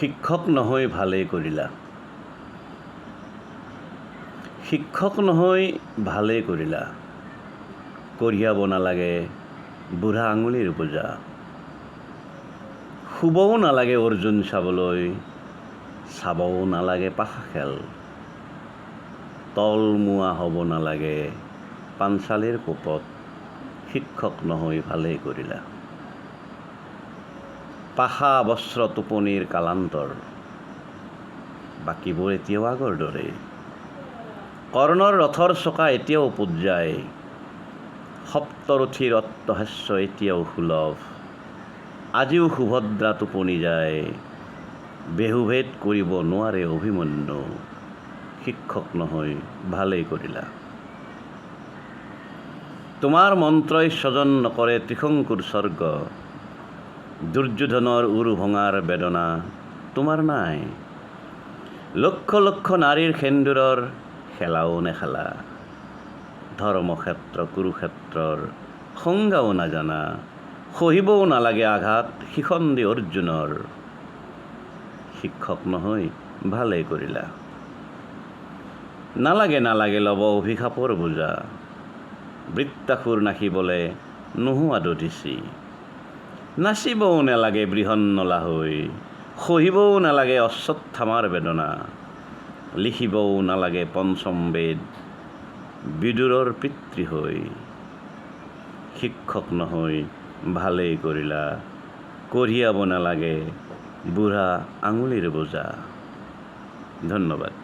শিক্ষক নহৈ ভালেই কৰিলা। শিক্ষক নহৈ ভালেই কৰিলা। কঢ়িয়াব নালাগে, বুঢ়া আঙুলিৰ পূজা। শুবও নালাগে অৰ্জুন চাবলৈ, চাবও নালাগে পাশা খেল। তল মোৱা হ'ব নালাগে পাঞ্চালীৰ কোপত শিক্ষক নহৈ ভালেই কৰিলা। পাশা বস্ত্ৰ টোপনিৰ কালান্তৰ। বাকীবোৰ এতিয়াও আগৰ দৰেই কৰ্ণৰ ৰথৰ চকা এতিয়াও পোত যায়। সপ্তৰথীৰ অট্টহাস্য এতিয়াও সুলভ। আজিও সুভদ্ৰা টোপনি যায়। বেহুভেদ কৰিব নোৱাৰে অভিমন্যু। শিক্ষক নহৈ ভালেই কৰিলা। তোমাৰ মন্ত্ৰই স্বজন নকৰে ত্ৰিশংকুৰ স্বৰ্গ। দুৰ্যোধনৰ উৰু ভঙাৰ বেদনা তোমাৰ নাই। লক্ষ লক্ষ নাৰীৰ সেন্দুৰৰ খেলাও নেখেলা। ধৰ্মক্ষেত্ৰ কুৰুক্ষেত্ৰৰ সংজ্ঞাও নাজানা। সহিবও নালাগে আঘাত শিখণ্ডী অৰ্জুনৰ শিক্ষক নহৈ ভালেই কৰিলা। নালাগে নালাগে ল'ব অভিশাপৰ বোজা। বৃত্তাসুৰ নাচিবলে নোহোৱা দধিচি নাচিবও নালাগে বৃহন্নলা হৈ সহিবও নালাগে অশ্বত্থামাৰ বেদনা, লিখিবও নালাগে পঞ্চম বেদ বিদুৰৰ পিতৃ হৈ শিক্ষক নহৈ ভালেই কৰিলা, কঢ়িয়াব নালাগে বুঢ়া আঙুলিৰ বোজা। ধন্যবাদ।